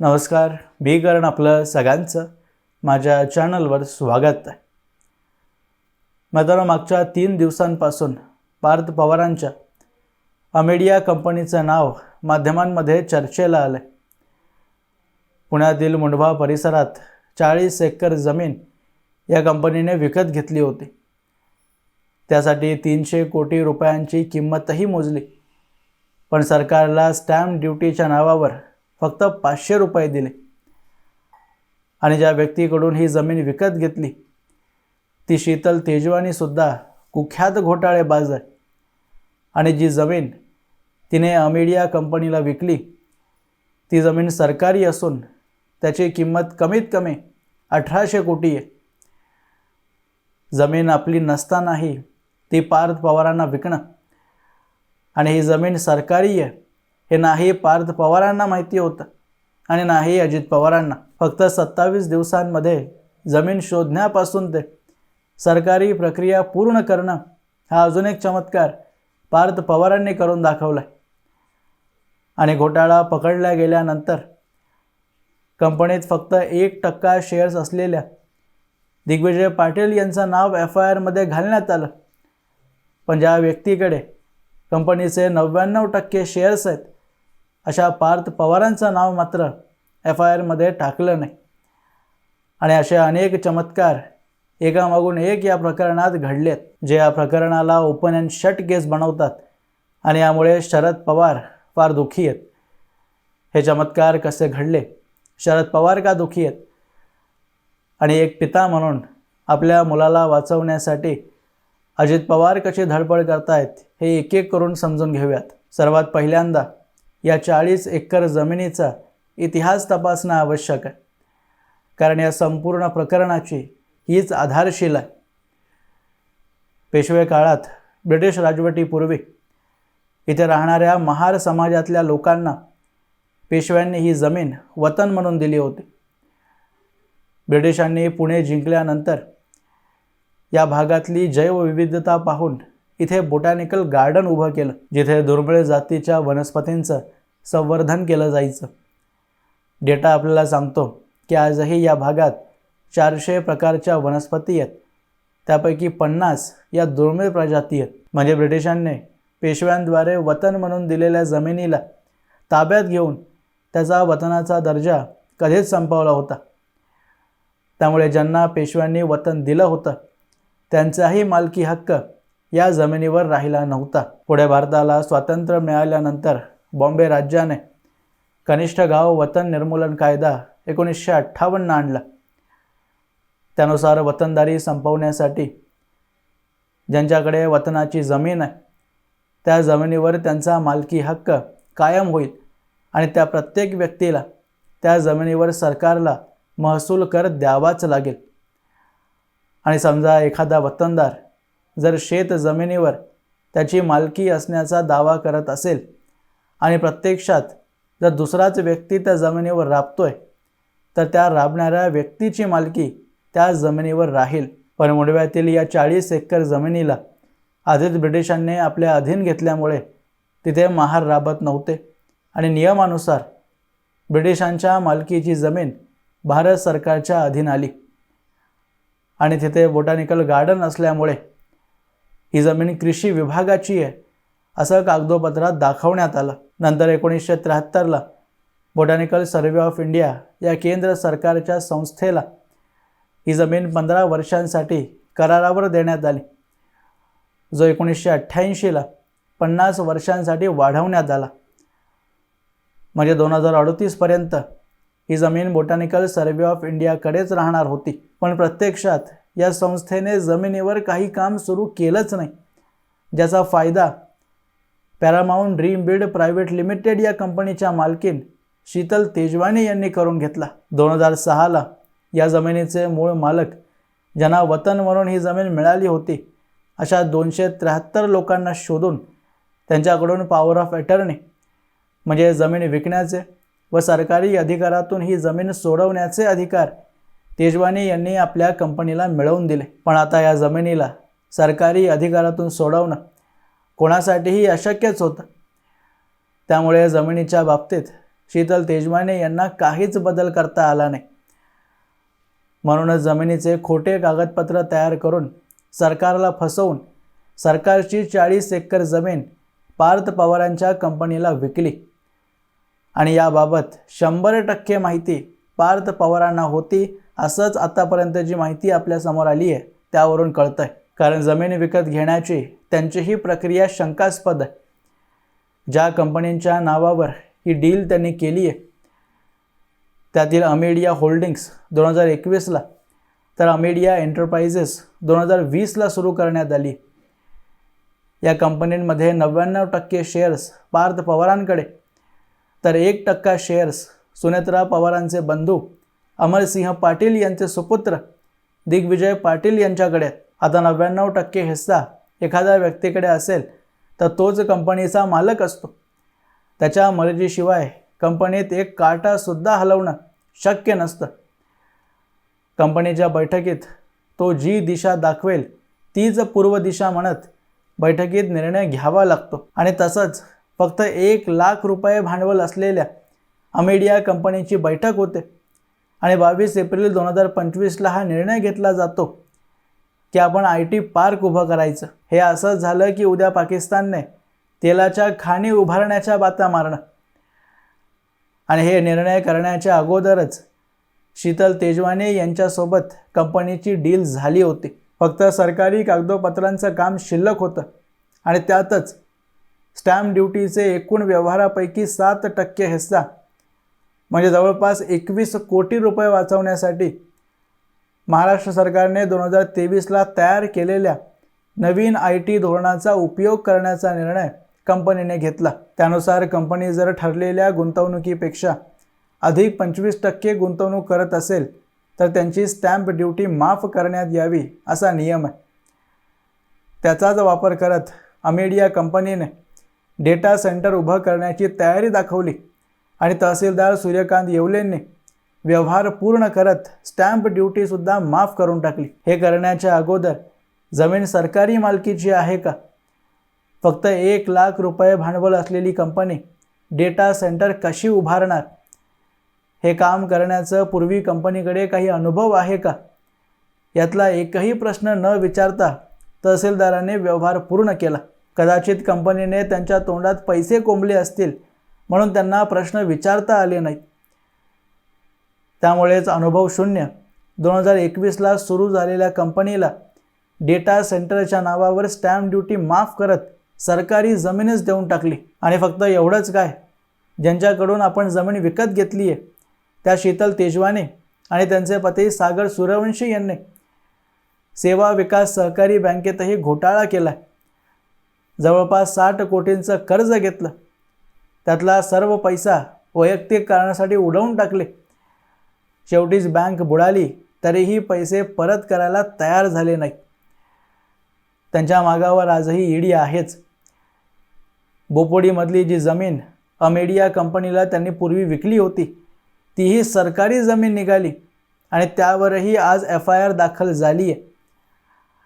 नमस्कार मी करण आपलं सगळ्यांचं माझ्या चॅनलवर स्वागत आहे. मात्र मागच्या तीन दिवसांपासून पार्थ पवारांच्या अमेडिया कंपनीचं नाव माध्यमांमध्ये चर्चेला आलं आहे पुण्यातील मुंढवा परिसरात चाळीस एकर जमीन या कंपनीने विकत घेतली होती. त्यासाठी तीनशे कोटी रुपयांची किंमतही मोजली. पण सरकारला स्टॅम्प ड्युटीच्या नावावर फक्त पाचशे रुपये दिले. आणि ज्या व्यक्तीकडून ही जमीन विकत घेतली ती शीतल तेजवानीसुद्धा कुख्यात घोटाळेबाज आहे. आणि जी जमीन तिने अमेडिया कंपनीला विकली ती जमीन सरकारी असून त्याची किंमत कमीत कमी अठराशे कोटी आहे. जमीन आपली नसतानाही ती पार्थ पवारांना विकणं आणि ही जमीन सरकारी आहे. हे नाही पार्थ पवारांना माहिती होतं आणि नाही अजित पवारांना. फक्त सत्तावीस दिवसांमध्ये जमीन शोधण्यापासून ते सरकारी प्रक्रिया पूर्ण करणं हा अजून एक चमत्कार पार्थ पवारांनी करून दाखवला आहे आणि घोटाळा पकडल्या गेल्यानंतर कंपनीत फक्त एक टक्का शेअर्स असलेल्या दिग्विजय पाटील यांचं नाव एफ आय आरमध्ये घालण्यात आलं. पण ज्या व्यक्तीकडे कंपनीचे नव्याण्णव टक्के शेअर्स आहेत अशा पार्थ पवारांचं नाव मात्र एफ आय आरमध्ये टाकलं नाही. आणि असे अनेक चमत्कार एकामागून एक या प्रकरणात घडलेत जे या प्रकरणाला ओपन अँड शट केस बनवतात. आणि यामुळे शरद पवार फार दुःखी आहेत. हे चमत्कार कसे घडले? शरद पवार का दुःखी आहेत? आणि एक पिता म्हणून आपल्या मुलाला वाचवण्यासाठी अजित पवार कशी धडपड करतायत हे एक एक करून समजून घेऊयात. सर्वात पहिल्यांदा या चाळीस एकर जमिनीचा इतिहास तपासणं आवश्यक आहे. कारण या संपूर्ण प्रकरणाची हीच आधारशिला आहे. पेशवे काळात ब्रिटिश राजवटीपूर्वी इथे राहणाऱ्या महार समाजातल्या लोकांना पेशव्यांनी ही जमीन वतन म्हणून दिली होती. ब्रिटिशांनी पुणे जिंकल्यानंतर या भागातली जैवविविधता पाहून इथे बोटॅनिकल गार्डन उभं केलं जिथे दुर्मिळ जातीच्या वनस्पतींचं संवर्धन केलं जायचं. डेटा आपल्याला सांगतो की आजही या भागात चारशे प्रकारच्या वनस्पती आहेत. त्यापैकी पन्नास या दुर्मिळ प्रजाती आहेत. म्हणजे ब्रिटिशांनी पेशव्यांद्वारे वतन म्हणून दिलेल्या जमिनीला ताब्यात घेऊन त्याचा वतनाचा दर्जा कधीच संपवला होता. त्यामुळे ज्यांना पेशव्यांनी वतन दिलं होतं त्यांचाही मालकी हक्क या जमिनीवर राहिला नव्हता. पुढे भारताला स्वातंत्र्य मिळाल्यानंतर बॉम्बे राज्याने कनिष्ठ गाव वतन निर्मूलन कायदा एकोणीसशे अठ्ठावन्न आणला. त्यानुसार वतनदारी संपवण्यासाठी ज्यांच्याकडे वतनाची जमीन आहे त्या जमिनीवर त्यांचा मालकी हक्क कायम होईल आणि त्या प्रत्येक व्यक्तीला त्या जमिनीवर सरकारला महसूल कर द्यावाच लागेल. आणि समजा एखादा वतनदार जर शेत जमिनीवर त्याची मालकी असण्याचा दावा करत असेल आणि प्रत्यक्षात जर दुसराच व्यक्ती त्या जमिनीवर राबतोय तर त्या राबणाऱ्या व्यक्तीची मालकी त्या जमिनीवर राहील. पण मुंडव्यातील या चाळीस एकर जमिनीला आधीच ब्रिटिशांनी आपल्या अधीन घेतल्यामुळे तिथे महार राबत नव्हते आणि नियमानुसार ब्रिटिशांच्या मालकीची जमीन भारत सरकारच्या अधीन आली. आणि तिथे बोटॅनिकल गार्डन असल्यामुळे ही जमीन कृषी विभागाची आहे असं कागदोपत्रात दाखवण्यात आलं. नंतर एकोणीसशे त्र्याहत्तरला बोटॅनिकल सर्वे ऑफ इंडिया या केंद्र सरकारच्या संस्थेला ही जमीन पंधरा वर्षांसाठी करारावर देण्यात आली. जो एकोणीसशे अठ्ठ्याऐंशीला पन्नास वर्षांसाठी वाढवण्यात आला. म्हणजे दोन हजार अडतीसपर्यंत ही जमीन बोटॅनिकल सर्वे ऑफ इंडियाकडेच राहणार होती. पण प्रत्यक्षात या संस्थेने जमिनीवर काही काम सुरू केलंच नाही. ज्याचा फायदा Paramount dream build private limited या कंपनीच्या मालकीन शीतल तेजवानी यांनी करून घेतला. दोन हजार सहाला या जमिनीचे मूळ मालक ज्यांना वतन म्हणून ही जमीन मिळाली होती अशा दोनशे त्र्याहत्तर लोकांना शोधून त्यांच्याकडून पॉवर ऑफ अटर्नी म्हणजे जमीन विकण्याचे व सरकारी अधिकारातून ही जमीन सोडवण्याचे अधिकार तेजवानी यांनी आपल्या कंपनीला मिळवून दिले. पण आता या जमिनीला सरकारी अधिकारातून सोडवणं कोणासाठीही अशक्यच होतं. त्यामुळे जमिनीच्या बाबतीत शीतल तेजवाने यांना काहीच बदल करता आला नाही. म्हणूनच जमिनीचे खोटे कागदपत्र तयार करून सरकारला फसवून सरकारची चाळीस एकर जमीन पार्थ पवारांच्या कंपनीला विकली. आणि याबाबत शंभर टक्के माहिती पार्थ पवारांना होती. असंच आतापर्यंत जी माहिती आपल्यासमोर आली आहे त्यावरून कळतं आहे कारण जमीन विकत घेण्याची त्यांची ही प्रक्रिया शंकास्पद आहे. ज्या कंपनींच्या नावावर ही डील त्यांनी केली आहे त्यातील अमेडिया होल्डिंग्स दोन हजार एकवीसला तर अमेडिया एंटरप्राइजेस दोन हजार वीसला सुरू करण्यात आली. या कंपनींमध्ये नव्याण्णव टक्के शेअर्स पार्थ पवारांकडे तर एक टक्का शेअर्स सुनेत्रा पवारांचे बंधू अमरसिंह पाटील यांचे सुपुत्र दिग्विजय पाटील यांच्याकडे आता नव्याण्णव टक्के हिस्सा एखाद्या व्यक्तीकडे असेल तर तोच कंपनीचा मालक असतो. त्याच्या मर्जीशिवाय कंपनीत एक काटासुद्धा हलवणं शक्य नसतं. कंपनीच्या बैठकीत तो जी दिशा दाखवेल तीच पूर्व दिशा म्हणत बैठकीत निर्णय घ्यावा लागतो. आणि तसंच फक्त एक लाख रुपये भांडवल असलेल्या अमेडिया कंपनीची बैठक होते. आणि बावीस एप्रिल दोन हजार पंचवीसला हा निर्णय घेतला जातो की आपण आय टी पार्क उभं करायचं. हे असं झालं की उद्या पाकिस्तानने तेलाच्या खाणी उभारण्याच्या बाता मारणं. आणि हे निर्णय करण्याच्या अगोदरच शीतल तेजवाने यांच्यासोबत कंपनीची डील झाली होती. फक्त सरकारी कागदोपत्रांचं काम शिल्लक होतं आणि त्यातच स्टॅम्प ड्युटीचे एकूण व्यवहारापैकी सात टक्के हिस्सा म्हणजे जवळपास एकवीस कोटी रुपये वाचवण्यासाठी महाराष्ट्र सरकारने दोन हजार तेवीसला तयार केलेल्या नवीन आय टी धोरणाचा उपयोग करण्याचा निर्णय कंपनीने घेतला. त्यानुसार कंपनी जर ठरलेल्या गुंतवणुकीपेक्षा अधिक पंचवीस टक्के गुंतवणूक करत असेल तर त्यांची स्टॅम्प ड्युटी माफ करण्यात यावी असा नियम आहे. त्याचाच वापर करत अमेडिया कंपनीने डेटा सेंटर उभं करण्याची तयारी दाखवली. आणि तहसीलदार सूर्यकांत येवलेंनी व्यवहार पूर्ण करत स्टॅम्प ड्युटीसुद्धा माफ करून टाकली. हे करण्याच्या अगोदर जमीन सरकारी मालकीची आहे का? फक्त एक लाख रुपये भांडवल असलेली कंपनी डेटा सेंटर कशी उभारणार? हे काम करण्याचं पूर्वी कंपनीकडे काही अनुभव आहे का? यातला एकही प्रश्न न विचारता तहसीलदाराने व्यवहार पूर्ण केला. कदाचित कंपनीने त्यांच्या तोंडात पैसे कोंबले असतील म्हणून त्यांना प्रश्न विचारता आले नाहीत. त्यामुळेच अनुभव शून्य. दोन हजार एकवीसला सुरू झालेल्या कंपनीला डेटा सेंटरच्या नावावर स्टॅम्प ड्युटी माफ करत सरकारी जमीनच देऊन टाकली. आणि फक्त एवढंच काय? ज्यांच्याकडून आपण जमीन विकत घेतली आहे त्या शीतल तेजवाने आणि त्यांचे पती सागर सूर्यवंशी यांनी सेवा विकास सहकारी बँकेतही घोटाळा केला जवळपास साठ कोटींचं कर्ज घेतलं. त्यातला सर्व पैसा वैयक्तिक कारणासाठी उडवून टाकले. शेवटीच बँक बुडाली तरीही पैसे परत करायला तयार झाले नाही. त्यांच्या मागावर आजही ईडी आहेच. बोपोडीमधली जी जमीन अमेडिया कंपनीला त्यांनी पूर्वी विकली होती तीही सरकारी जमीन निघाली आणि त्यावरही आज एफ आय आर दाखल झाली आहे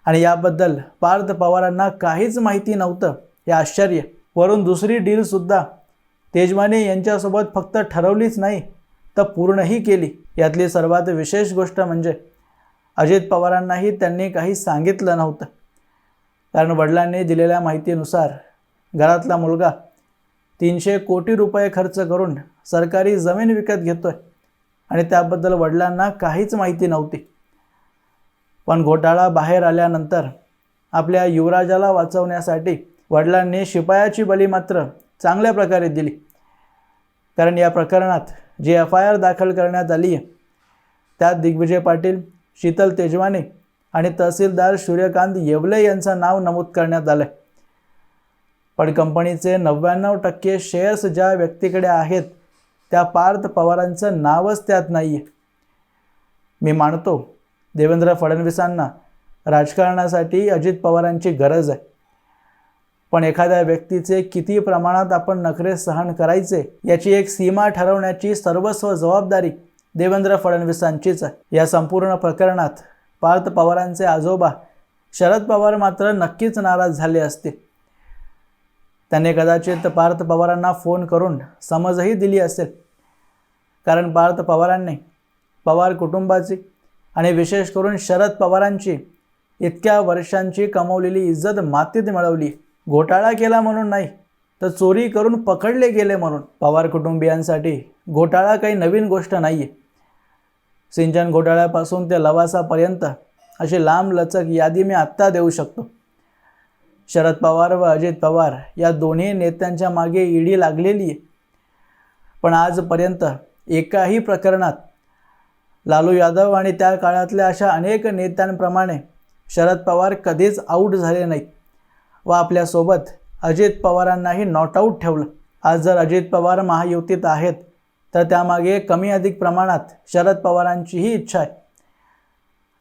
आणि याबद्दल पार्थ पवारांना काहीच माहिती नव्हतं हे आश्चर्य. वरून दुसरी डीलसुद्धा तेजवाने यांच्यासोबत फक्त ठरवलीच नाही तर पूर्णही केली. यातली सर्वात विशेष गोष्ट म्हणजे अजित पवारांनाही त्यांनी काही सांगितलं नव्हतं. कारण वडिलांनी दिलेल्या माहितीनुसार घरातला मुलगा तीनशे कोटी रुपये खर्च करून सरकारी जमीन विकत घेतोय आणि त्याबद्दल वडिलांना काहीच माहिती नव्हती. पण घोटाळा बाहेर आल्यानंतर आपल्या युवराजाला वाचवण्यासाठी वडिलांनी शिपायाची बली मात्र चांगल्या प्रकारे दिली. कारण या प्रकरणात जी एफ आय आर दाखल करण्यात आली आहे त्यात दिग्विजय पाटील शीतल तेजवाने आणि तहसीलदार सूर्यकांत येवले यांचं नाव नमूद करण्यात आलं आहे पण कंपनीचे नव्याण्णव टक्के शेअर्स ज्या व्यक्तीकडे आहेत त्या पार्थ पवारांचं नावच त्यात नाही आहे मी मानतो देवेंद्र फडणवीसांना राजकारणासाठी अजित पवारांची गरज आहे. पण एखाद्या व्यक्तीचे किती प्रमाणात आपण नखरे सहन करायचे याची एक सीमा ठरवण्याची सर्वस्व जबाबदारी देवेंद्र फडणवीसांचीच आहे. या संपूर्ण प्रकरणात पार्थ पवारांचे आजोबा शरद पवार मात्र नक्कीच नाराज झाले असते. त्यांनी कदाचित पार्थ पवारांना फोन करून समजही दिली असेल. कारण पार्थ पवारांनी पवार कुटुंबाची आणि विशेष करून शरद पवारांची इतक्या वर्षांची कमवलेली इज्जत मातीत मिळवली. घोटाळा केला म्हणून नाही तर चोरी करून पकडले गेले म्हणून. पवार कुटुंबियांसाठी घोटाळा काही नवीन गोष्ट नाही आहे सिंचन घोटाळ्यापासून ते लवासापर्यंत अशी लांब लचक यादी मी आत्ता देऊ शकतो. शरद पवार व अजित पवार या दोन्ही नेत्यांच्या मागे ईडी लागलेली आहे. पण आजपर्यंत एकाही प्रकरणात लालू यादव आणि त्या काळातल्या अशा अनेक नेत्यांप्रमाणे शरद पवार कधीच आऊट झाले नाहीत. व आपल्यासोबत अजित पवारांनाही नॉट आऊट ठेवलं. आज जर अजित पवार महायुतीत आहेत तर त्यामागे कमी अधिक प्रमाणात शरद पवारांचीही इच्छा आहे.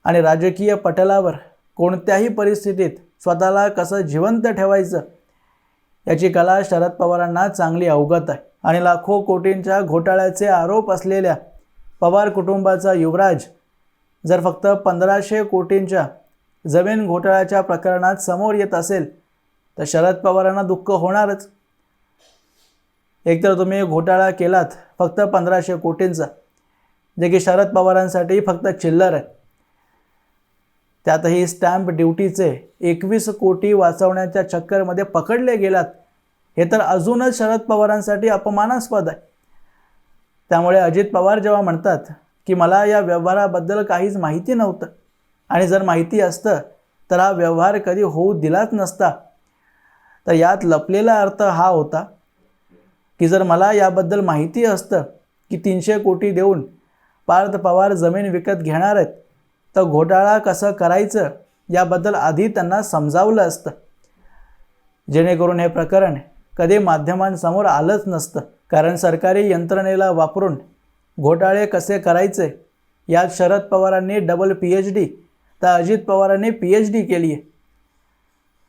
आणि राजकीय पटलावर कोणत्याही परिस्थितीत स्वतःला कसं जिवंत ठेवायचं याची कला शरद पवारांना चांगली अवगत आहे. आणि लाखो कोटींच्या घोटाळ्याचे आरोप असलेल्या पवार कुटुंबाचा युवराज जर फक्त पंधराशे कोटींच्या जमीन घोटाळ्याच्या प्रकरणात समोर येत असेल तर शरद पवारांना दुःख होणारच. एकतर तुम्ही घोटाळा केलात फक्त पंधराशे कोटींचा जे की शरद पवारांसाठी फक्त चिल्लर आहे. त्यातही स्टॅम्प ड्युटीचे एकवीस कोटी वाचवण्याच्या चक्करमध्ये पकडले गेलात. हे तर अजूनच शरद पवारांसाठी अपमानास्पद आहे. त्यामुळे अजित पवार जेव्हा म्हणतात की मला या व्यवहाराबद्दल काहीच माहिती नव्हतं आणि जर माहिती असतं तर हा व्यवहार कधी होऊ दिलाच नसता. तर यात लपलेला अर्थ हा होता की जर मला याबद्दल माहिती असतं की तीनशे कोटी देऊन पार्थ पवार जमीन विकत घेणार आहेत तर घोटाळा कसं करायचं याबद्दल आधी त्यांना समजावलं असतं. जेणेकरून हे प्रकरण कधी माध्यमांसमोर आलंच नसतं. कारण सरकारी यंत्रणेला वापरून घोटाळे कसे करायचे यात शरद पवारांनी डबल पी एच डी तर अजित पवारांनी पी एच डी केली आहे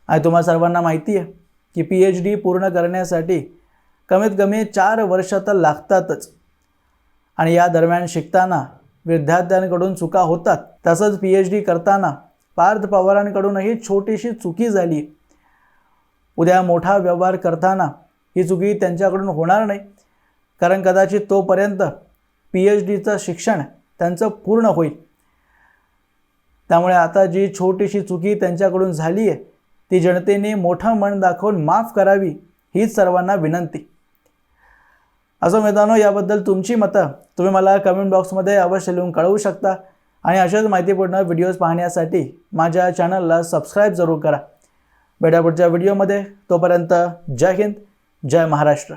आणि तुम्हा सर्वांना माहिती आहे की पी एच डी पूर्ण करण्यासाठी कमीत कमी चार वर्ष तर लागतातच. आणि या दरम्यान शिकताना विद्यार्थ्यांकडून चुका होतात. तसंच पी एच डी करताना पार्थ पवारांकडूनही छोटीशी चुकी झाली. उद्या मोठा व्यवहार करताना ही चुकी त्यांच्याकडून होणार नाही. कारण कदाचित तोपर्यंत पी एच डीचं शिक्षण त्यांचं पूर्ण होईल. त्यामुळे आता जी छोटीशी चुकी त्यांच्याकडून झाली आहे ती जनतेने मोठं मन दाखवून माफ करावी हीच सर्वांना विनंती. असं मित्रांनो याबद्दल तुमची मतं तुम्ही मला कमेंट बॉक्समध्ये अवश्य लिहून कळवू शकता आणि अशाच माहितीपूर्ण व्हिडिओज पाहण्यासाठी माझ्या चॅनलला सबस्क्राईब जरूर करा. भेटा पुढच्या व्हिडिओमध्ये तोपर्यंत जय हिंद जय महाराष्ट्र.